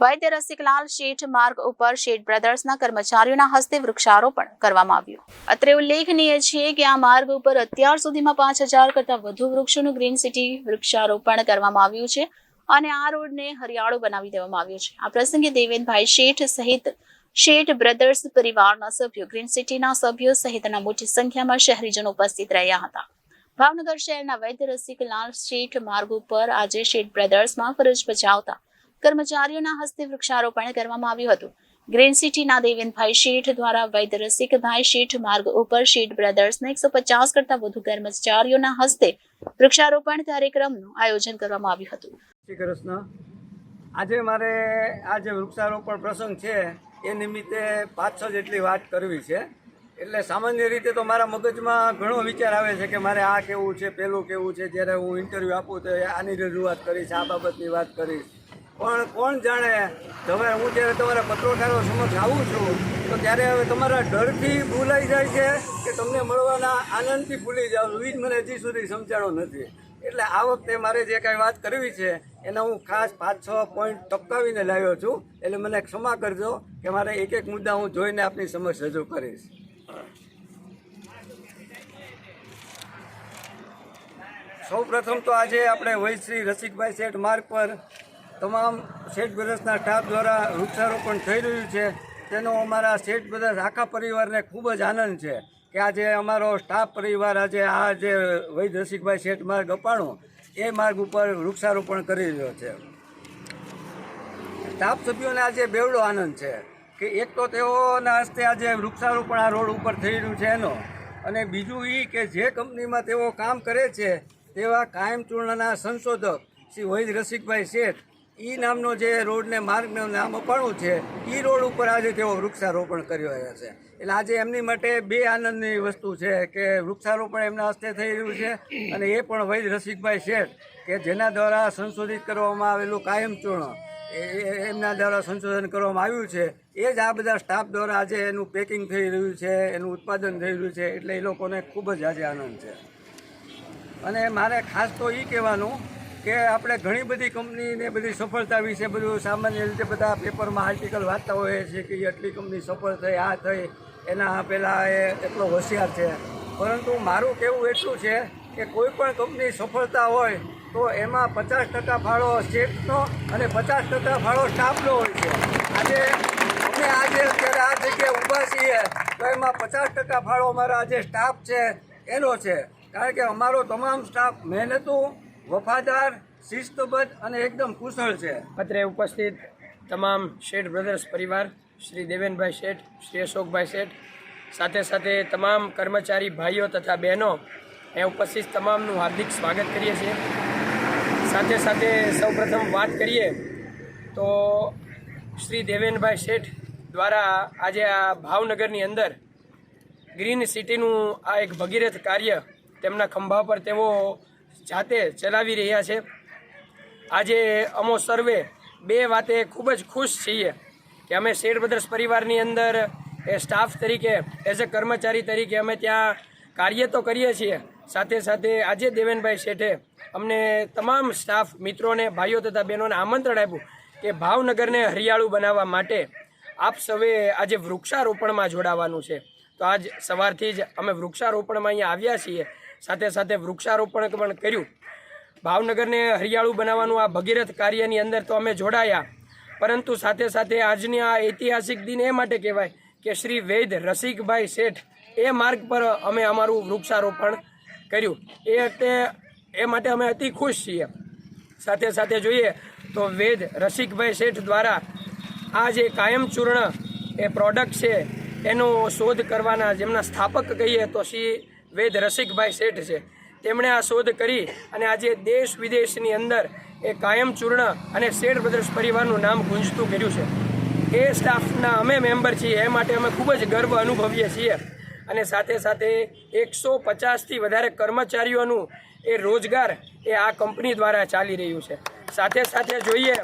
વૈદ્ય રસિકલાલ શેઠ માર્ગ ઉપર શેઠ બ્રધર્સના કર્મચારીઓના હસ્તે વૃક્ષારોપણ કરવામાં આવ્યું. અત્રે ઉલ્લેખનીય છે કે આ માર્ગ ઉપર અત્યાર સુધીમાં પાંચ હજાર કરતા વધુ વૃક્ષોનું ગ્રીન સિટી વૃક્ષારોપણ કરવામાં આવ્યું છે અને આ રોડને હરિયાળો બનાવી દેવામાં આવ્યો છે. આ પ્રસંગે દેવેનભાઈ શેઠ સહિત શેઠ બ્રધર્સ પરિવારના સભ્યો, ગ્રીન સિટીના સભ્યો સહિતના મોટી સંખ્યામાં શહેરીજનો ઉપસ્થિત રહ્યા હતા. ભાવનગર શહેરના વૈદ્ય રસિકલાલ શેઠ માર્ગ ઉપર આજે શેઠ બ્રધર્સમાં ફરજ બજાવતા કર્મચારીઓના હસ્તે વૃક્ષારોપણ કરવામાં આવ્યું હતું. ગ્રીન સિટીના દેવેનભાઈ શેઠ દ્વારા વૈદ્ય રસિકભાઈ શેઠ માર્ગ ઉપર શેઠ બ્રધર્સને એકસો પચાસ કરતા વધુ કર્મચારીઓના હસ્તે વૃક્ષારોપણ કાર્યક્રમનું આયોજન કરવામાં આવ્યું હતું. શ્રી કૃષ્ણ, આજે મારે આ જે વૃક્ષારોપણ પ્રસંગ છે, એ નિમિત્તે પાંચસો જેટલી વાત કરવી છે. એટલે સામાન્ય રીતે તો મારા મગજમાં ઘણો વિચાર આવે છે કે મારે આ કેવું છે, પેલું કેવું છે, જ્યારે હું ઇન્ટરવ્યૂ આપું તો આની રજૂઆત કરીશ, આ બાબતની વાત કરીશ. પણ કોણ જાણે? હવે હું જ્યારે તમારા પત્રકારો સમક્ષ આવું છું, તો ત્યારે હવે તમારા ડરથી ભૂલાઈ જાય છે કે તમને મળવાના આનંદથી ભૂલી જાવ એ જ મને હજી સુધી સમજાણો નથી. એટલે આ વખતે મારે જે કાંઈ વાત કરવી છે, એના હું ખાસ પાંચ, છ પોઈન્ટ ટપકાવીને લાવ્યો છું. એટલે મને ક્ષમા કરજો કે મારે એક એક મુદ્દા હું જોઈને આપની સમક્ષ રજૂ કરીશ. સૌ પ્રથમ તો આજે આપણે વૈશ્રી રસિકભાઈ શેઠ માર્ગ પર તમામ શેઠ બ્રદર્સના સ્ટાફ દ્વારા વૃક્ષારોપણ થઈ રહ્યું છે. તેનો અમારા શેઠ બ્રદર્સ આખા પરિવારને ખૂબ જ આનંદ છે કે આજે અમારો સ્ટાફ પરિવાર આજે આ જે વૈદ રસિકભાઈ શેઠ માર્ગ અપાણો, એ માર્ગ ઉપર વૃક્ષારોપણ કરી રહ્યો છે. સ્ટાફ સભ્યોને આજે બેવડો આનંદ છે કે એક તો તેઓના હસ્તે આજે વૃક્ષારોપણ આ રોડ ઉપર થઈ રહ્યું છે એનો. અને બીજું એ કે જે કંપનીમાં તેઓ કામ કરે છે તેવા કાયમ ચૂર્ણના સંશોધક શ્રી વૈદ રસિકભાઈ શેઠ ઈ નામનો જે રોડને માર્ગનું નામ અપાણું છે એ રોડ ઉપર આજે તેઓ વૃક્ષારોપણ કર્યો રહ્યા છે. એટલે આજે એમની માટે બે આનંદની વસ્તુ છે કે વૃક્ષારોપણ એમના હસ્તે થઈ રહ્યું છે અને એ પણ વૈદ રસિકભાઈ શેઠ કે જેના દ્વારા સંશોધિત કરવામાં આવેલું કાયમ ચૂર્ણ, એ, એ- એમના દ્વારા સંશોધન કરવામાં આવ્યું છે, એ જ આ બધા સ્ટાફ દ્વારા આજે એનું પેકિંગ થઈ રહ્યું છે, એનું ઉત્પાદન થઈ રહ્યું છે, એટલે એ લોકોને ખૂબ જ આજે આનંદ છે. અને મારે ખાસ તો એ કહેવાનું કે આપણે ઘણી બધી કંપનીને બધી સફળતા વિશે બધું સામાન્ય રીતે બધા પેપરમાં આર્ટિકલ વાંચતા હોઈએ છીએ કે એટલી કંપની સફળ થઈ, આ થઈ, એના પહેલાં એ એટલો હોશિયાર છે. પરંતુ મારું કહેવું એટલું છે કે કોઈ પણ કંપની સફળતા હોય તો એમાં પચાસ ટકા ફાળો સ્ટેટનો અને પચાસ ટકા ફાળો સ્ટાફનો હોય છે. આજે અમે આજે અત્યારે આ જગ્યાએ ઊભા છીએ તો એમાં પચાસ ટકા ફાળો અમારા જે સ્ટાફ છે એનો છે. કારણ કે અમારો તમામ સ્ટાફ મહેનતુ વફાદાર, શિસ્તબદ્ધ અને એકદમ કુશળ છે. અત્રે ઉપસ્થિત તમામ શેઠ બ્રધર્સ પરિવાર, શ્રી દેવેનભાઈ શેઠ, શ્રી અશોકભાઈ શેઠ, સાથે સાથે તમામ કર્મચારી ભાઈઓ તથા બહેનો એ ઉપસ્થિત તમામનું હાર્દિક સ્વાગત કરીએ છીએ. સાથે સાથે સૌપ્રથમ વાત કરીએ તો શ્રી દેવેનભાઈ શેઠ દ્વારા આજે આ ભાવનગરની અંદર ગ્રીન સિટીનું આ એક ભગીરથ કાર્ય તેમના ખંભા પર તેઓ જાતે ચલાવી રહ્યા છે. આજે અમો સર્વે બે વાતે ખૂબ જ ખુશ છીએ કે અમે શેઠ બ્રદર્સ પરિવારની અંદર એ સ્ટાફ તરીકે એઝ અ કર્મચારી તરીકે અમે ત્યાં કાર્ય તો કરીએ છીએ. સાથે સાથે આજે દેવેનભાઈ શેઠે અમને તમામ સ્ટાફ મિત્રોને, ભાઈઓ તથા બહેનોને આમંત્રણ આપ્યું કે ભાવનગરને હરિયાળું બનાવવા માટે આપ સૌએ આજે વૃક્ષારોપણમાં જોડાવાનું છે. તો આજ સવારથી જ અમે વૃક્ષારોપણમાં અહીંયા આવ્યા છીએ. સાથે સાથે વૃક્ષારોપણ પણ કર્યું. ભાવનગરને હરિયાળું બનાવવાનું આ ભગીરથ કાર્યની અંદર તો અમે જોડાયા. પરંતુ સાથે સાથે આજની આ ઐતિહાસિક દિન એ માટે કહેવાય કે શ્રી વૈદ રસિકભાઈ શેઠ એ માર્ગ પર અમે અમારું વૃક્ષારોપણ કર્યું. એ વખતે એ માટે અમે અતિ ખુશ છીએ. સાથે સાથે જોઈએ તો વેદ રસિકભાઈ શેઠ દ્વારા આ જે કાયમચૂર્ણ એ પ્રોડક્ટ છે, એનો શોધ કરવાના જેમના સ્થાપક કહીએ તો શ્રી વેદ રસિકભાઈ શેઠ છે. તેમણે આ શોધ કરી અને આજે દેશ વિદેશની અંદર એ કાયમ ચૂર્ણ અને શેઠ બ્રદર્સ પરિવારનું નામ ગુંજતું કર્યું છે. એ સ્ટાફના અમે મેમ્બર છીએ, એ માટે અમે ખૂબ જ ગર્વ અનુભવીએ છીએ. અને સાથે સાથે એકસો પચાસથી વધારે કર્મચારીઓનું એ રોજગાર એ આ કંપની દ્વારા ચાલી રહ્યું છે. સાથે સાથે જોઈએ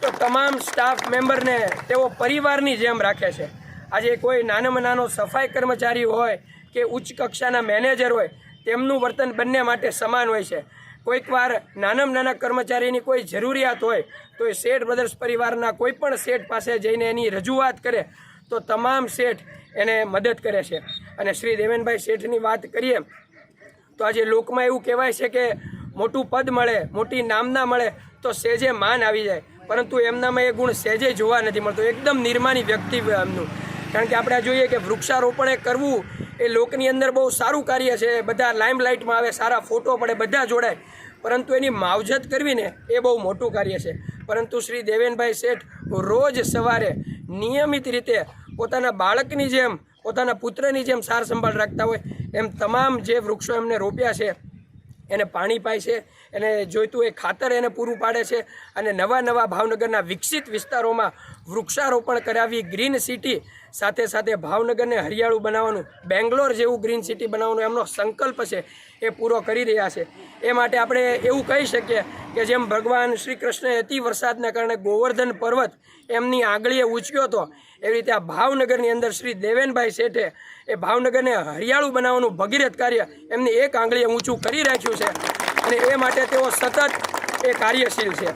તો તમામ સ્ટાફ મેમ્બરને તેઓ પરિવારની જેમ રાખે છે. આજે કોઈ નાનામાં નાનો સફાઈ કર્મચારી હોય કે ઉચ્ચ કક્ષાના મેનેજર હોય, તેમનું વર્તન બંને માટે સમાન હોય છે. કોઈકવાર નાનામાં નાના કર્મચારીની કોઈ જરૂરિયાત હોય, તો એ શેઠ બ્રધર્સ પરિવારના કોઈ પણ શેઠ પાસે જઈને એની રજૂઆત કરે, તો તમામ શેઠ એને મદદ કરે છે. અને શ્રી દેવેનભાઈ શેઠની વાત કરીએ, તો આજે લોકમાં એવું કહેવાય છે કે મોટું પદ મળે, મોટી નામના મળે, તો સેજે માન આવી જાય. પરંતુ એમનામાં એ ગુણ સેજે જોવા નથી મળતો. એકદમ નિર્માની વ્યક્તિ એમનું. કારણ કે આપણે જોઈએ કે વૃક્ષારોપણ એ કરવું એ લોકની અંદર બહુ સારું કાર્ય છે. બધા લાઇમલાઇટમાં આવે, સારા ફોટો પડે, બધા જોડાય પરંતુ એની માવજત કરવી ને એ બહુ મોટું કાર્ય છે. પરંતુ શ્રી દેવેનભાઈ શેઠ રોજ સવારે નિયમિત રીતે પોતાના બાળકની જેમ, પોતાના પુત્રની જેમ સાર સંભાળ રાખતા હોય. એમ તમામ જે વૃક્ષો એમને રોપ્યા છે, એને પાણી પાય છે, એને જોઈતું એ ખાતર એને પૂરું પાડે છે અને નવા નવા ભાવનગરના વિકસિત વિસ્તારોમાં વૃક્ષારોપણ કરાવી ગ્રીન સિટી સાથે સાથે ભાવનગરને હરિયાળું બનાવવાનું, બેંગ્લોર જેવું ગ્રીન સિટી બનાવવાનો એમનો સંકલ્પ છે એ પૂરો કરી રહ્યા છે. એ માટે આપણે એવું કહી શકીએ કે જેમ ભગવાન શ્રી કૃષ્ણએ અતિ વરસાદના કારણે ગોવર્ધન પર્વત એમની આંગળીએ ઊંચ્યો હતો, એવી રીતે આ ભાવનગરની અંદર શ્રી દેવેનભાઈ શેઠે એ ભાવનગરને હરિયાળું બનાવવાનું ભગીરથ કાર્ય એમની એક આંગળીએ ઊંચું કરી રાખ્યું છે અને એ માટે તેઓ સતત એ કાર્યશીલ છે.